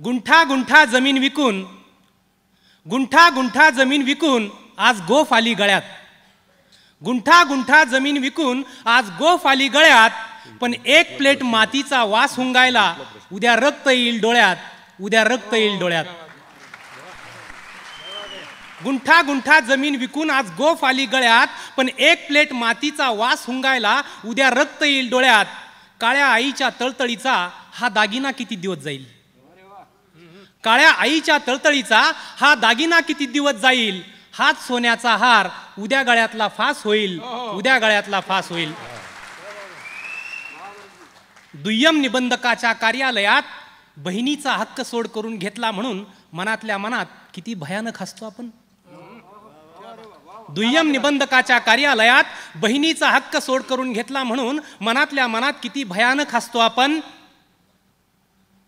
गुंठा गुंठा जमीन विकून गुंठा गुंठा जमीन विकून आज गोफ आली गळ्यात. गुंठा गुंठा जमीन विकून आज गोफ आली गळ्यात पण एक प्लेट मातीचा वास हुंगायला उद्या रक्त येईल डोळ्यात उद्या रक्त येईल डोळ्यात. गुंठा गुंठा जमीन विकून आज गोफ आली गळ्यात पण एक प्लेट मातीचा वास हुंगायला उद्या रक्त येईल डोळ्यात. काळ्या आईच्या तळतळीचा हा दागिना किती दिवस जाईल? काळ्या आईच्या तळतळीचा हा दागिना किती दिवस जाईल? हाच सोन्याचा हार. उद्या गळ्यातला फास होईल. उद्या गळ्यातला फास होईल. दुय्यम निबंधकाच्या कार्यालयात बहिणीचा हक्क सोड करून घेतला म्हणून मनातल्या मनात किती भयानक हसतो आपण. दुय्यम निबंधकाच्या कार्यालयात बहिणीचा हक्क सोड करून घेतला म्हणून मनातल्या मनात किती भयानक हसतो आपण.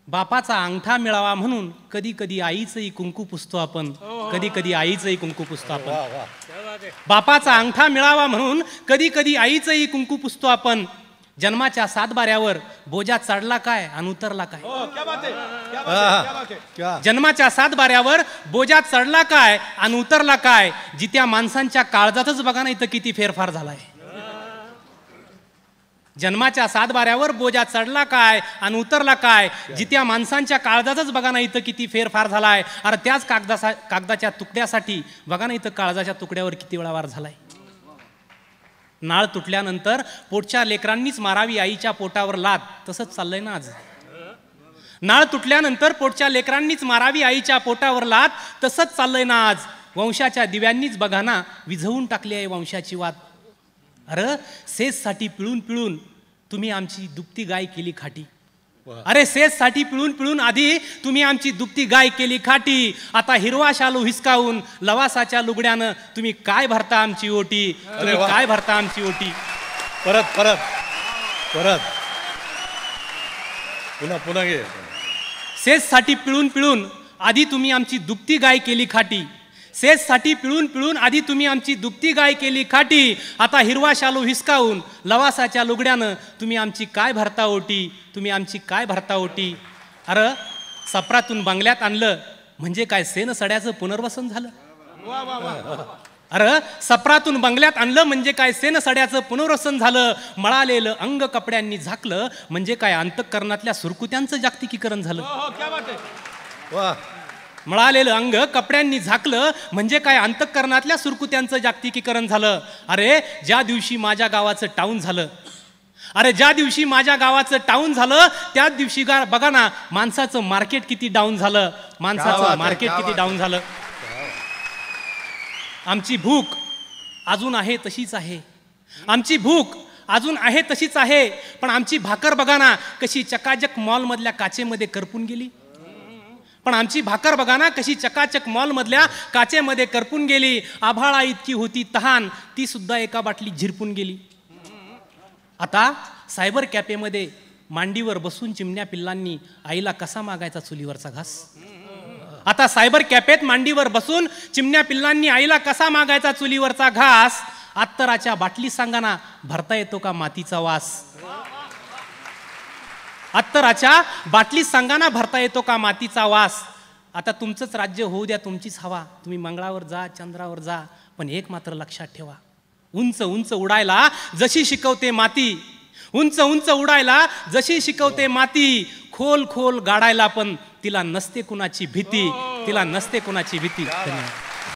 बापाचा अंगठा मिळावा म्हणून कधी कधी आईचंही कुंकू पुसतो आपण. कधी कधी आईचंही कुंकू पुसतो आपण. बापाचा अंगठा मिळावा म्हणून कधी कधी आईचंही कुंकू पुसतो आपण. जन्माच्या सातबाऱ्यावर बोजा चढला काय आणि उतरला काय? क्या जन्माच्या सातबाऱ्यावर बोजा चढला काय आणि उतरला काय? जित्या माणसांच्या काळजातच बघा ना इथं किती फेरफार झालाय. जन्माच्या सातबाऱ्यावर बोजा चढला काय आणि उतरला काय? जित्या माणसांच्या काळजातच बघा ना इथं किती फेरफार झालाय. अरे त्याच कागदा कागदाच्या तुकड्यासाठी बघा ना इथं काळजाच्या तुकड्यावर किती वेळा वार झालाय. नाळ तुटल्यानंतर पोटच्या लेकरांनीच मारावी आईच्या पोटावर लात तसंच चाललंय ना आज. नाळ तुटल्यानंतर पोटच्या लेकरांनीच मारावी आईच्या पोटावर लात तसंच चाललंय ना आज. वंशाच्या दिव्यांनीच बघा ना विझवून टाकली आहे वंशाची वात. अरे सेजसाठी पिळून पिळून तुम्ही आमची दुपती गाय केली खाटी. अरे सेजसाठी पिळून पिळून आधी तुम्ही आमची दुपती गाय केली खाटी. आता हिरवा शालू हिसकावून लवासाच्या लुगड्यानं तुम्ही काय भरता आमची ओटी? तुम्ही. काय भरता आमची ओटी? परत परत परत. पुन्हा पुन्हा घे. सेजसाठी पिळून पिळून आधी तुम्ही आमची दुपती गाय केली खाटी. सेजसाठी पिळून पिळून आधी तुम्ही आमची दुपती गाय केली खाटी आता हिरवा शालू हिसकावून लवासाच्या लुगड्यानं तुम्ही आमची काय भरता ओटी? तुम्ही आमची काय भरता ओटी? अरे सपरातून बंगल्यात आणलं म्हणजे काय सेन सड्याचं पुनर्वसन झालं? अरे सपरातून बंगल्यात आणलं म्हणजे काय सेन सड्याचं पुनर्वसन झालं? मळालेलं अंग कपड्यांनी झाकलं म्हणजे काय अंतःकरणातल्या सुरकुत्यांचं जागतिकीकरण झालं? वा. मळालेलं अंग कपड्यांनी झाकलं. म्हणजे काय? अंतःकरणातल्या सुरकुत्यांचं जागतिकीकरण झालं. अरे ज्या दिवशी माझ्या गावाचं टाऊन झालं. अरे ज्या दिवशी माझ्या गावाचं टाऊन झालं त्याच दिवशी गा बघा ना माणसाचं मार्केट किती डाऊन झालं. माणसाचं मार्केट किती डाऊन झालं. आमची भूक अजून आहे तशीच आहे. आमची भूक अजून आहे तशीच आहे. पण आमची भाकर बघा ना कशी चकाचक मॉलमधल्या काचेमध्ये करपून गेली. पण आमची भाकर बघा ना कशी चकाचक मॉलमधल्या काचेमध्ये करपून गेली. आभाळा इतकी होती तहान. ती सुद्धा एका बाटलीत झिरपून गेली. आता सायबर कॅफेमध्ये मांडीवर बसून चिमण्या पिल्लांनी आईला कसा मागायचा चुलीवरचा घास? आता सायबर कॅफेत मांडीवर बसून चिमण्या पिल्लांनी आईला कसा मागायचा चुलीवरचा घास? आत्तराच्या बाटली सांगा भरता येतो का मातीचा वास? अत्तराच्या बाटलीत सांगाना भरता येतो का मातीचा वास? आता तुमचंच राज्य होऊ द्या तुमचीच हवा. तुम्ही मंगळावर जा चंद्रावर जा पण एक मात्र लक्षात ठेवा. उंच उंच उडायला जशी शिकवते माती. उंच उंच उडायला जशी शिकवते माती. खोल खोल गाडायला पण तिला नसते कुणाची भीती. तिला नसते कुणाची भीती. धन्यवाद.